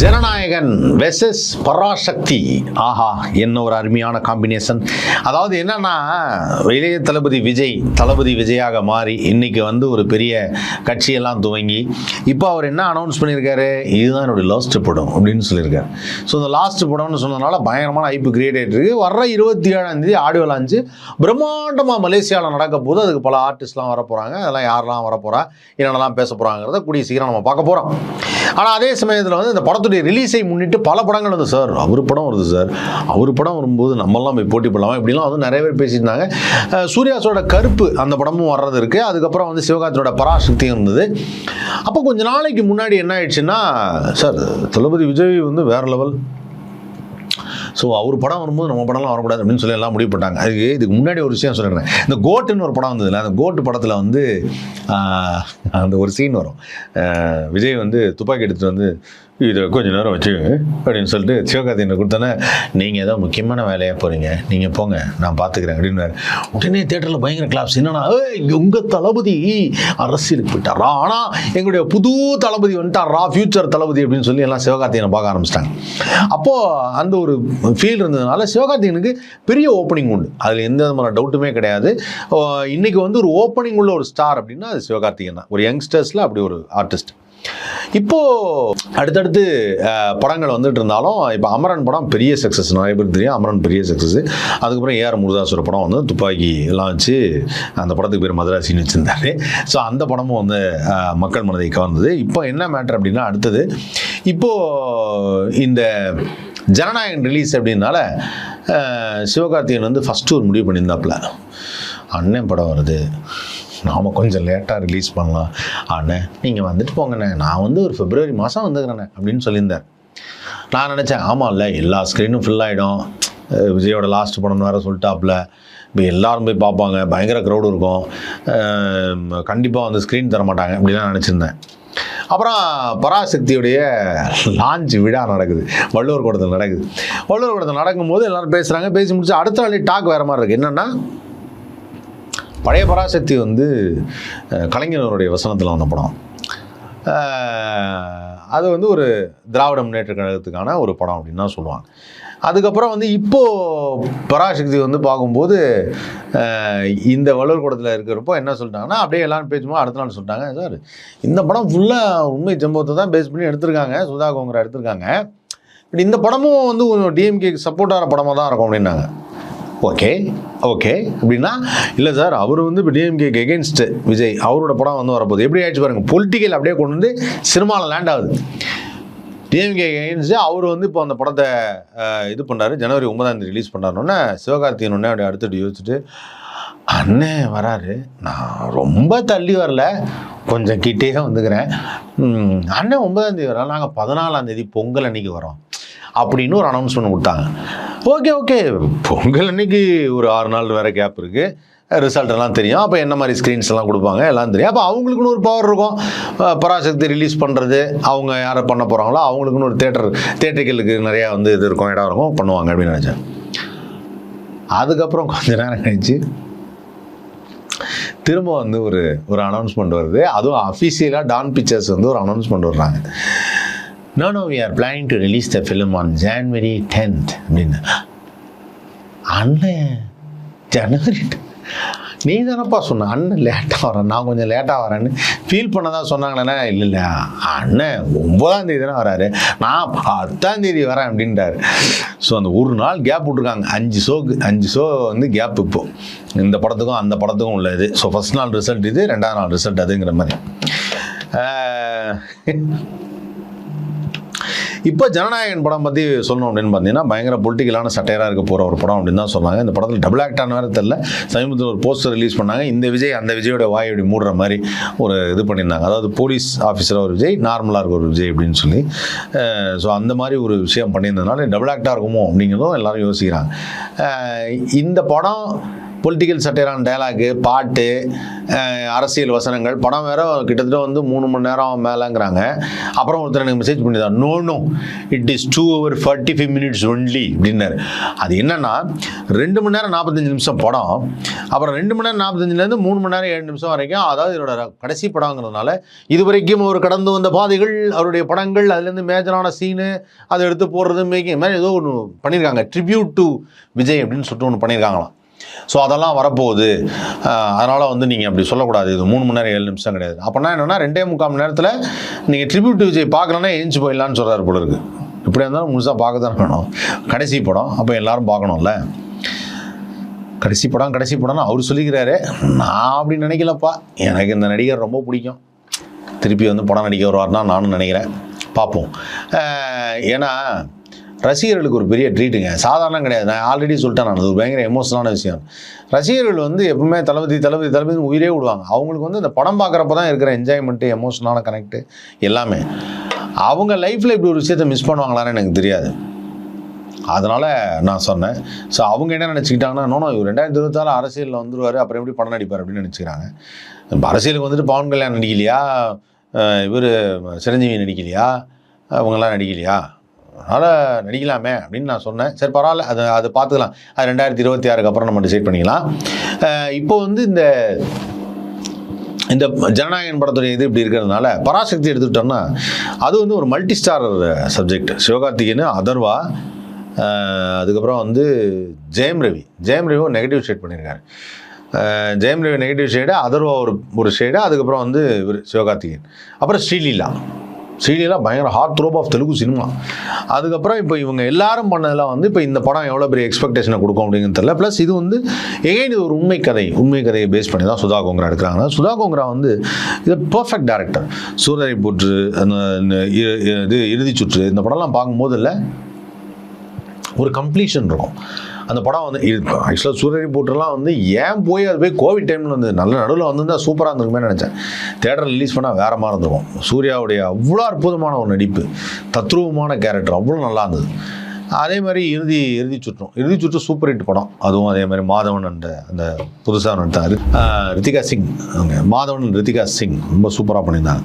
Jananayagan versus Parasakthi. ஆஹா என்ன ஒரு அருமையான காம்பினேஷன் அதாவது என்னன்னா இளைய தளபதி விஜய் தளபதி விஜயாக மாறி இன்னைக்கு வந்து ஒரு பெரிய கட்சியெல்லாம் துவங்கி இப்போ அவர் என்ன அனௌன்ஸ் பண்ணியிருக்காரு? இதுதான் என்னுடைய லாஸ்ட் படம் அப்படின்னு சொல்லியிருக்காரு. ஸோ இந்த லாஸ்ட் படம்னு சொன்னதுனால பயங்கரமான ஐப்பு கிரியேட் ஆகிட்டு வர்ற இருபத்தி ஏழாம் தேதி ஆடியோ லான்ச்சு பிரம்மாண்டமாக மலேசியாவில் நடக்க போது அதுக்கு பல ஆர்டிஸ்ட்லாம் வர போகிறாங்க அதெல்லாம் யாரெல்லாம் வர போகிறா என்னென்னலாம் பேச போகிறாங்கிறத கூடிய சீக்கிரம் நம்ம பார்க்க போகிறோம் ஆனால் அதே சமயத்தில் வந்து இந்த படத்துடைய ரிலீஸை முன்னிட்டு பல படங்கள் வந்து சார் அவர் படம் வருது சார் அவர் படம் வரும்போது நம்மெல்லாம் போய் போட்டி போடலாமா? இப்படிலாம் வந்து நிறைய பேர் பேசியிருந்தாங்க. அஹ் சூர்யாஸோட கருப்பு அந்த படமும் வர்றது இருக்குது அதுக்கப்புறம் வந்து சிவகார்த்தியோட பராசக்தியும் இருந்தது. அப்போ கொஞ்ச நாளைக்கு முன்னாடி என்ன ஆயிடுச்சுன்னா சார் தளபதி விஜய் வந்து வேற லெவல் ஸோ அவர் படம் வரும்போது நம்ம படம்லாம் வரக்கூடாது அப்படின்னு சொல்லி எல்லாம் முடிவு பண்ணாங்க அதுக்கு இதுக்கு முன்னாடி ஒரு விஷயம் சொல்லிடுறேன். இந்த கோட்டுன்னு ஒரு படம் வந்ததுல அந்த கோட்டு படத்தில் வந்து அந்த ஒரு சீன் வரும். விஜய் வந்து துப்பாக்கி எடுத்துகிட்டு வந்து இதை கொஞ்ச நேரம் வச்சு அப்படின்னு சொல்லிட்டு சிவகார்த்திகனை கொடுத்தோன்னே நீங்கள் ஏதோ முக்கியமான வேலையாக போகிறீங்க நீங்கள் போங்க. நான் பார்த்துக்கிறேன் அப்படின்னு உடனே தேட்டரில் பயங்கர கிளாப்ஸ் என்னன்னா உங்கள் தளபதி அரசியலுக்கு போயிட்டாரா? ஆனால் எங்களுடைய புது தளபதி வந்துட்டாரா? ஃபியூச்சர் தளபதி அப்படின்னு சொல்லி எல்லாம் சிவகார்த்திகனை பார்க்க ஆரம்பிச்சிட்டாங்க. அப்போது அந்த ஒரு ஃபீல் இருந்ததுனால சிவகார்த்திகனுக்கு பெரிய ஓப்பனிங் உண்டு. அதில் எந்த விதமான டவுட்டுமே கிடையாது. இன்றைக்கி இன்னைக்கு வந்து ஒரு ஓப்பனிங் உள்ள ஒரு ஸ்டார் அப்படின்னா அது சிவகார்த்திகன் தான். ஒரு யங்ஸ்டர்ஸில் அப்படி ஒரு ஆர்டிஸ்ட் இப்போது அடுத்தடுத்து படங்கள் வந்துட்டு இருந்தாலும் இப்போ அமரன் படம் பெரிய சக்ஸஸ் நிறைய பேருக்கு தெரியும் அமரன் பெரிய சக்ஸஸ் அதுக்கப்புறம் ஏஆர் முருதாசோட படம் வந்து துப்பாக்கி எல்லாம் வச்சு அந்த படத்துக்கு பேர் மதராசின்னு வச்சுருந்தாரு. ஸோ அந்த படமும் வந்து மக்கள் மனதை கவர்ந்தது. இப்போ என்ன மேட்ரு அப்படின்னா அடுத்தது இப்போது இந்த ஜனநாயகன் ரிலீஸ் அப்படின்னால சிவகார்த்திகன் சிவகார்த்திகேயன் வந்து ஃபஸ்ட்டு ஒரு முடிவு பண்ணியிருந்தாப்புல. அண்ணன் படம் வருது. நாம் கொஞ்சம் லேட்டாக ரிலீஸ் பண்ணலாம். அண்ணே நீங்கள் வந்துட்டு போங்கண்ணே. நான் வந்து ஒரு ஃபெப்ரவரி மாதம் வந்துக்கிறேண்ணே அப்படின்னு சொல்லியிருந்தேன் நான் நினச்சேன் ஆமாம் இல்லை எல்லா ஸ்க்ரீனும் ஃபில் ஆகிடும் விஜயோட லாஸ்ட் படம்னு வேறு சொல்லிட்டாப்புல. இப்போ எல்லோரும் போய் பார்ப்பாங்க. பயங்கர க்ரௌடு இருக்கும். கண்டிப்பாக வந்து ஸ்க்ரீன் தர மாட்டாங்க அப்படிலாம் நினச்சிருந்தேன். அப்புறம் பராசக்தியுடைய லான்ச் விழா நடக்குது. வள்ளுவர் கூடத்தில் நடக்குது. வள்ளுவர் கூடத்தில் நடக்கும்போது எல்லாரும் பேசுகிறாங்க பேசி முடிச்சு அடுத்த நாளே டாக் வேறு மாதிரி இருக்குது என்னென்னா பழைய பராசக்தி வந்து கலைஞருடைய வசனத்தில் வந்த படம். அது வந்து ஒரு திராவிட முன்னேற்ற கழகத்துக்கான ஒரு படம் அப்படின்னு தான் சொல்லுவாங்க. அதுக்கப்புறம் வந்து இப்போது பராசக்தி வந்து பார்க்கும்போது இந்த வள்ளூர் கூடத்தில் இருக்கிறப்போ என்ன சொல்லிட்டாங்கன்னா அப்படியே எல்லாரும் பேசும்போது அடுத்த நாள் சொல்லிட்டாங்க சார் இந்த படம் ஃபுல்லாக உண்மை சம்பவத்தை தான் பேஸ் பண்ணி எடுத்திருக்காங்க சுதா கோங்கரா எடுத்திருக்காங்க. பட் இந்த படமும் வந்து டிஎம்கேக்கு சப்போர்ட்டான படமாக தான் இருக்கும் அப்படின்னாங்க. ஓகே ஓகே அப்படின்னா இல்லை சார் அவர் வந்து இப்போ டிஎம்கேக்கு எகென்ஸ்ட் விஜய் அவரோட படம் வந்து வரப்போகுது. எப்படி ஆயிடுச்சு பாருங்கள் பொலிட்டிக்கல் அப்படியே கொண்டு வந்து சினிமாவில் லேண்ட் ஆகுது. டிஎம்கே எகென்ஸ்ட் அவர் வந்து இப்போ அந்த படத்தை இது பண்ணாரு. ஜனவரி ஒன்பதாம் தேதி ரிலீஸ் பண்ணாருன்னொன்னே சிவகார்த்திகன் உடனே அப்படி அடுத்துட்டு யோசிச்சுட்டு அண்ணே வராரு. நான் ரொம்ப தள்ளி வரல. கொஞ்சம் கிட்டே வந்துக்கிறேன். அண்ணன் ஒன்பதாம் தேதி வரலாம் நாங்கள் பதினாலாம் தேதி பொங்கல் அன்னைக்கு வரோம். அப்படின்னு ஒரு அனௌன்ஸ்மெண்ட் கொடுத்தாங்க. Okay okay. பொங்கல் அன்னைக்கு ஒரு ஆறு நாள் வேறு கேப் இருக்குது ரிசல்ட் எல்லாம் தெரியும். அப்போ என்ன மாதிரி ஸ்க்ரீன்ஸ் எல்லாம் கொடுப்பாங்க? எல்லாம் தெரியும். அப்போ அவங்களுக்குன்னு ஒரு பவர் இருக்கும். பராசக்தி ரிலீஸ் பண்ணுறது அவங்க யாரை பண்ண போகிறாங்களோ அவங்களுக்குன்னு ஒரு தேட்டர் தேட்டர்களுக்கு நிறையா வந்து இது இருக்கும் இடம் இருக்கும் பண்ணுவாங்க அப்படின்னு நினச்சேன். அதுக்கப்புறம் கொஞ்ச நேரம் கழிச்சு திரும்ப வந்து ஒரு ஒரு அனௌன்ஸ்மெண்ட் வருது. அதுவும் அஃபிஷியலாக டான் பிக்சர்ஸ் வந்து ஒரு அனௌன்ஸ்மெண்ட் வர்றாங்க no no we are planning to release the film on January tenth அப்படின்னு. அண்ணன் ஜனவரி நீ தானப்பா சொன்ன அண்ணன் லேட்டாக வரேன் நான் கொஞ்சம் லேட்டாக வரேன்னு ஃபீல் பண்ணதான் சொன்னாங்களேண்ணா இல்லை இல்லை அண்ணன் ஒன்பதாம் தேதி தானே வராரு நான் பத்தாம் தேதி வரேன் அப்படின்றாரு. ஸோ அந்த ஒரு நாள் கேப் விட்ருக்காங்க அஞ்சு ஷோக்கு அஞ்சு ஷோ வந்து கேப் இப்போ. இந்த படத்துக்கும் அந்த படத்துக்கும் உள்ளது ஸோ ஃபஸ்ட் நாள் ரிசல்ட் இது ரெண்டாவது நாள் ரிசல்ட் அதுங்கிற மாதிரி. இப்போ ஜனநாயகன் படம் பற்றி சொல்லணும் அப்படின்னு பார்த்தீங்கன்னா பயங்கர பொலிட்டிக்கலான சட்டையராக இருக்க போகிற ஒரு படம் அப்படின்னு தான் சொன்னாங்க. இந்த படத்தில் டபுள் ஆக்டான வேறு தெரில சமீபத்தில் ஒரு போஸ்டர் ரிலீஸ் பண்ணாங்க. இந்த விஜய் அந்த விஜயோட வாய் இப்படி மூடுற மாதிரி ஒரு இது பண்ணியிருந்தாங்க. அதாவது போலீஸ் ஆஃபீஸராக ஒரு விஜய் நார்மலாக இருக்க ஒரு விஜய் அப்படின்னு சொல்லி. ஸோ அந்த மாதிரி ஒரு விஷயம் பண்ணியிருந்ததுனால டபுள் ஆக்டாக இருக்குமோ அப்படிங்கிறதும் எல்லோரும் யோசிக்கிறாங்க. இந்த படம் பொலிட்டிக்கல் சட்டையரான டயலாகு பாட்டு அரசியல் வசனங்கள் படம் வேற கிட்டத்தட்ட வந்து மூணு மணி நேரம் மேலேங்கிறாங்க. அப்புறம் ஒருத்தர் எனக்கு மெசேஜ் பண்ணிதான் no no it is two hour forty five minutes only அப்படின்னாரு. அது என்னன்னா ரெண்டு மணி நேரம் நாற்பத்தஞ்சு நிமிஷம் படம் அப்புறம் ரெண்டு மணி நேரம் நாற்பத்தஞ்சுலேருந்து மூணு மணி நேரம் ஏழு நிமிஷம் வரைக்கும் அதாவது இதோட கடைசி படங்கிறதுனால இது வரைக்கும் அவர் கடந்து வந்த பாதைகள் அவருடைய படங்கள் அதுலேருந்து மேஜரான சீனு அதை எடுத்து போடுறது மேக்கிங் மாதிரி ஏதோ ஒன்று பண்ணியிருக்காங்க ட்ரிபியூட் டு விஜய் அப்படின்னு சொல்லிட்டு ஒன்று பண்ணியிருக்காங்களாம் ஸோ அதெல்லாம் வரப்போகுது. அதனால் வந்து நீங்கள் அப்படி சொல்லக்கூடாது. இது மூணு மணி நேரம் ஏழு நிமிஷம் கிடையாது. அப்படின்னா என்னென்னா ரெண்டே முக்கால் மணி நேரத்தில் நீங்கள் ட்ரிபியூட் விஜய் பார்க்கலன்னா எழுந்து போயிடலான்னு சொல்கிறார் போல இருக்கு. இப்படியா இருந்தாலும் முழுசாக பார்க்க தான் வேணும். கடைசி படம் அப்போ எல்லாரும் பார்க்கணும்ல. கடைசி படம் கடைசி படம்னு அவர் சொல்லிக்கிறாரு. நான் அப்படி நினைக்கலப்பா. எனக்கு இந்த நடிகர் ரொம்ப பிடிக்கும். திருப்பி வந்து படம் நடிக்க வருவார்னா நானும் நினைக்கிறேன். பார்ப்போம். ஏன்னா ரசிகர்களுக்கு ஒரு பெரிய ட்ரீட்டுங்க சாதாரணம் கிடையாது. நான் ஆல்ரெடி சொல்லிட்டேன் நான். அது ஒரு பயங்கர எமோஷனலான விஷயம். ரசிகர்கள் வந்து எப்பவுமே தளபதி தளபதி தளபதி உயிரே விடுவாங்க. அவங்களுக்கு வந்து இந்த படம் பார்க்குறப்ப தான் இருக்கிற என்ஜாய்மெண்ட்டு எமோஷனலான கனெக்ட்டு எல்லாமே. அவங்க லைஃப்பில் இப்படி ஒரு விஷயத்தை மிஸ் பண்ணுவாங்களான்னு எனக்கு தெரியாது. அதனால் நான் சொன்னேன். ஸோ அவங்க என்ன நினச்சிக்கிட்டாங்கன்னா நோனோ இவர் ரெண்டாயிரத்தி இருபத்தாறு அரசியலில் வந்துருவார். அப்புறம் எப்படி படம் நடிப்பார்? அப்படின்னு நினச்சிக்கிறாங்க. அரசியலுக்கு வந்துட்டு பவன் கல்யாணம் நடிக்கலையா? இவர் சிரஞ்சீவி நடிக்கலையா? அவங்கெல்லாம் நடிக்கலையா? அதனால் நடிக்கலாமே அப்படின்னு நான் சொன்னேன். சரி பரவாயில்ல. அது அது பார்த்துக்கலாம். அது ரெண்டாயிரத்தி இருபத்தி ஆறுக்கு அப்புறம் நம்ம டிசைட் பண்ணிக்கலாம். இப்போ வந்து இந்த இந்த ஜனநாயகன் படத்துடைய இது இப்படி இருக்கிறதுனால பராசக்தி எடுத்துக்கிட்டோம்னா அது வந்து ஒரு multi star subject Sivakarthikeyan Atharva அதுக்கப்புறம் வந்து ஜெயம் ரவி. ஜெயம் ரவி நெகட்டிவ் ஷேட் பண்ணியிருக்காரு. ஜெயம் ரவி நெகட்டிவ் ஷேடு அதர்வா ஒரு ஒரு ஷேடு அதுக்கப்புறம் வந்து இவர் சிவகார்த்திகேயன். அப்புறம் ஸ்ரீலீலா. ஸ்ரீலீலா பயங்கர heart throb of Telugu cinema அதுக்கப்புறம் இப்போ இவங்க எல்லாரும் பண்ணதெல்லாம் வந்து இப்போ இந்த படம் எவ்வளோ பெரிய எக்ஸ்பெக்டேஷனை கொடுக்கும் அப்படிங்கிறது தெரியல. ப்ளஸ் இது வந்து எகைன் இது ஒரு உண்மை கதை? உண்மை கதையை பேஸ் பண்ணி தான் சுதா கோங்கரா எடுக்கிறாங்க. சுதா கோங்கரா வந்து இது பர்ஃபெக்ட் டேரக்டர் சூரரை போற்று அந்த இ- இது இறுதி சுற்று இந்த படம்லாம் பார்க்கும்போது இல்லை ஒரு கம்ப்ளீஷன் இருக்கும். அந்த படம் வந்து ஆக்சுவலாக சூரியன் போட்டுலாம் வந்து ஏன் போய் அது போய் கோவிட் டைமில் வந்து நல்ல நடுவில் வந்திருந்தா சூப்பராக இருந்திருக்குமே நினச்சேன். தேட்டரில் ரிலீஸ் பண்ணால் வேற மாதிரி இருந்திருக்கும். சூர்யாவுடைய அவ்வளோ அற்புதமான ஒரு நடிப்பு தத்ரூபமான கேரக்டர் அவ்வளோ நல்லா இருந்தது. அதே மாதிரி இறுதி இறுதி சுற்றும். இறுதி சுற்று சூப்பர் ஹிட் படம். அதுவும் அதே மாதிரி மாதவன் அந்த அந்த புதுசாக நடித்தார். ரித்திகா சிங். அவங்க மாதவன் ரித்திகா சிங் ரொம்ப சூப்பராக பண்ணியிருந்தாங்க.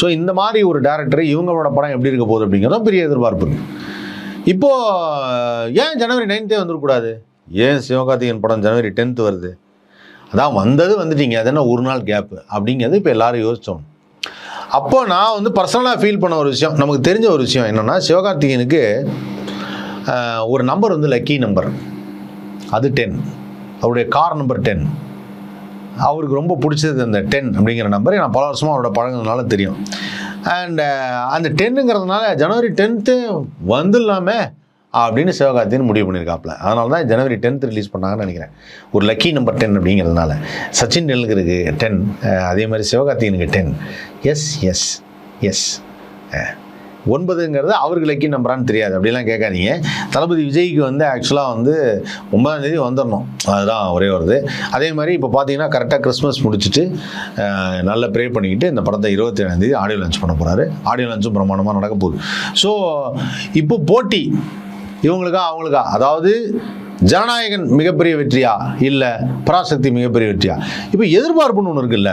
ஸோ இந்த மாதிரி ஒரு டேரக்டர் இவங்களோட படம் எப்படி இருக்க போகுது அப்படிங்கிறதும் பெரிய எதிர்பார்ப்பு இருக்குது இப்போ ஏன் ஜனவரி நைன்த்தே வந்துடக்கூடாது ஏன் சிவகார்த்திகேயன் படம் ஜனவரி டென்த் வருது? அதான் வந்தது வந்துட்டீங்க. அது என்ன ஒரு நாள் கேப்பு அப்படிங்கிறது இப்போ எல்லாரும் யோசித்தோம் அப்போ நான் வந்து பர்சனலாக ஃபீல் பண்ண ஒரு விஷயம் நமக்கு தெரிஞ்ச ஒரு விஷயம் என்னென்னா சிவகார்த்திகேயனுக்கு ஒரு நம்பர் வந்து லக்கி நம்பர் அது டென் அவருடைய கார் நம்பர் டென் அவருக்கு ரொம்ப பிடிச்சது அந்த டென் அப்படிங்கிற நம்பர் நான் பல வருஷமாக அவரோட பழகுனதுனால தெரியும். அண்ட் uh, அந்த டென்னுங்கிறதுனால ஜனவரி டென்த்து வந்துடலாமே அப்படின்னு சிவகார்த்தின்னு முடிவு பண்ணியிருக்காப்புல. அதனால தான் ஜனவரி டென்த் ரிலீஸ் பண்ணாங்கன்னு நினைக்கிறேன். ஒரு லக்கி நம்பர் டென் அப்படிங்கிறதுனால. சச்சின் டெண்டுல்கருக்கு டென் uh, அதே மாதிரி சிவகார்த்திகனுக்கு ten S S S uh, ஒன்பதுங்கிறது அவர்களுக்கு லக்கி நம்பரான்னு தெரியாது. அப்படிலாம் கேட்காதீங்க. தளபதி விஜய்க்கு வந்து ஆக்சுவலாக வந்து ஒன்பதாம் தேதி வந்துடணும் அதுதான் ஒரே வருது. அதே மாதிரி இப்போ பார்த்தீங்கன்னா கரெக்டாக கிறிஸ்மஸ் முடிச்சுட்டு நல்லா ப்ரே பண்ணிக்கிட்டு இந்த படத்தை இருபத்தி ஏழாம் தேதி ஆடியோ லான்ச் பண்ண போகிறாரு ஆடியோ லான்ச்சும் பிரமாணமாக நடக்க போகுது. ஸோ இப்போ போட்டி இவங்களுக்கா அவங்களுக்கா? அதாவது ஜனநாயகன் மிகப்பெரிய வெற்றியா? இல்லை பராசக்தி மிகப்பெரிய வெற்றியா? இப்போ எதிர்பார்ப்புன்னு ஒன்று இருக்குல்ல?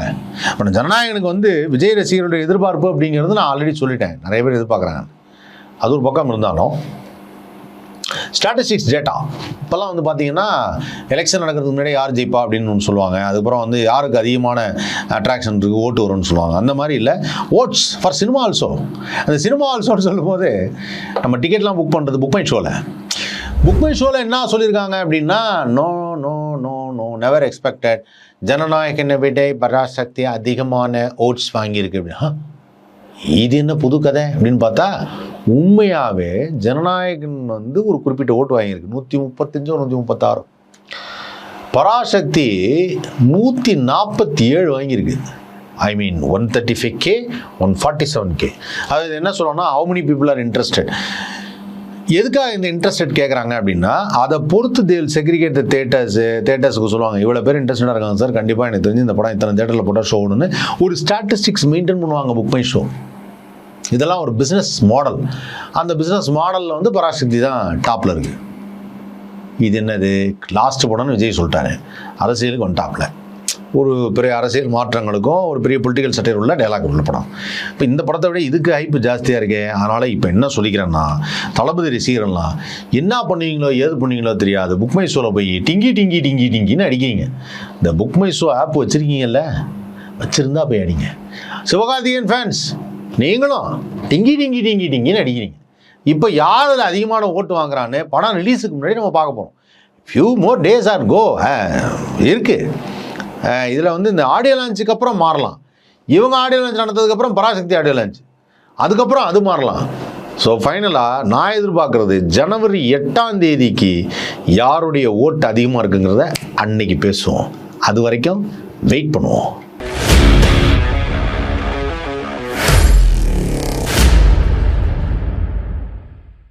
இப்போ ஜனநாயகனுக்கு வந்து விஜய் ரசிகர்களுடைய எதிர்பார்ப்பு அப்படிங்கிறது நான் ஆல்ரெடி சொல்லிட்டேன். நிறைய பேர் எதிர்பார்க்குறாங்க. அது ஒரு பக்கம் இருந்தாலும் ஸ்டாட்டிஸ்டிக்ஸ் டேட்டா இப்போல்லாம் வந்து பார்த்தீங்கன்னா எலெக்ஷன் நடக்கிறதுக்கு முன்னாடி யார் ஜெயிப்பா அப்படின்னு ஒன்று சொல்லுவாங்க. அதுக்கப்புறம் வந்து யாருக்கு அதிகமான அட்ராக்ஷன் இருக்குது ஓட்டு வரும்னு சொல்லுவாங்க. அந்த மாதிரி இல்லை. ஓட்ஸ் ஃபார் சினிமா ஆல்சோ அந்த சினிமா ஆல்சோன்னு சொல்லும்போது நம்ம டிக்கெட்லாம் புக் பண்ணுறது புக் மை ஷோவில் புக் மை ஷோவில் என்ன சொல்லியிருக்காங்க அப்படின்னா no no no no never expected ஜனநாயகனை விட பராசக்தி அதிகமான ஓட்ஸ் வாங்கியிருக்கு. அப்படின்னா இது என்ன புது கதை? அப்படின்னு பார்த்தா உண்மையாகவே ஜனநாயகன் வந்து ஒரு குறிப்பிட்ட ஓட்டு வாங்கியிருக்கு. நூற்றி முப்பத்தஞ்சோ நூற்றி முப்பத்தாறு. பராசக்தி நூற்றி நாற்பத்தி ஏழு வாங்கியிருக்கு. I mean one thirty five K one forty seven K அது என்ன சொல்லணும்னா how many people are interested எதுக்காக இந்த இன்ட்ரெஸ்டட் கேட்குறாங்க அப்படின்னா அதை பொறுத்து தேல் செக்ரிகேட் தேட்டர்ஸ் தேட்டர்ஸுக்கு சொல்லுவாங்க. இவ்வளோ பேர் இன்ட்ரெஸ்டடாக இருக்காங்க சார் கண்டிப்பாக எனக்கு தெரிஞ்சு இந்த படம் இத்தனை தேட்டரில் போட்டால் ஷோன்னு ஒரு ஸ்டாட்டிஸ்டிக்ஸ் மெயின்டைன் பண்ணுவாங்க புக் மை ஷோ இதெல்லாம் ஒரு பிஸ்னஸ் மாடல் அந்த பிஸ்னஸ் மாடலில் வந்து பராசக்தி தான் டாப்பில் இருக்குது இது என்னது? லாஸ்ட் படம்னு விஜய் சொல்லிட்டாரு. அரசியலுக்கு வந்துட்டாப்ல ஒரு பெரிய அரசியல் மாற்றங்களுக்கும் ஒரு பெரிய பொலிட்டிக்கல் சட்டையில் உள்ள டைலாக் உள்ள படம். இப்போ இந்த படத்தை விட இதுக்கு ஹைப்பு ஜாஸ்தியாக இருக்கே. அதனால் இப்போ என்ன சொல்லிக்கிறேன்னா தளபதி ரசிகர்கள்லாம் என்ன பண்ணுவீங்களோ ஏது பண்ணுவீங்களோ தெரியாது. புக் மை ஷோவில் போய் டிங்கி டிங்கி டிங்கி டிங்கின்னு அடிக்கிறீங்க. இந்த புக் மை ஷோ ஆப் வச்சுருக்கீங்கல்ல வச்சுருந்தா போய் அடிங்க. சிவகார்த்திகேயன் ஃபேன்ஸ் நீங்களும் டிங்கி டிங்கி டிங்கி டிங்கின்னு அடிக்கிறீங்க. இப்போ யார் அதில் அதிகமான ஓட்டு வாங்குறான்னு படம் ரிலீஸுக்கு முன்னாடி நம்ம பார்க்க போகிறோம் few more days are go இருக்குது இதில் வந்து இந்த ஆடியோ லான்ச்சுக்கு அப்புறம் மாறலாம். இவங்க ஆடியோ லான்ச் நடந்ததுக்கப்புறம் பராசக்தி ஆடியோ லான்ச் அதுக்கப்புறம் அது மாறலாம். ஸோ ஃபைனலாக நான் எதிர்பார்க்குறது ஜனவரி எட்டாம் தேதிக்கு யாருடைய ஓட்டு அதிகமாக இருக்குங்கிறத அன்னைக்கு பேசுவோம். அது வரைக்கும் வெயிட் பண்ணுவோம்.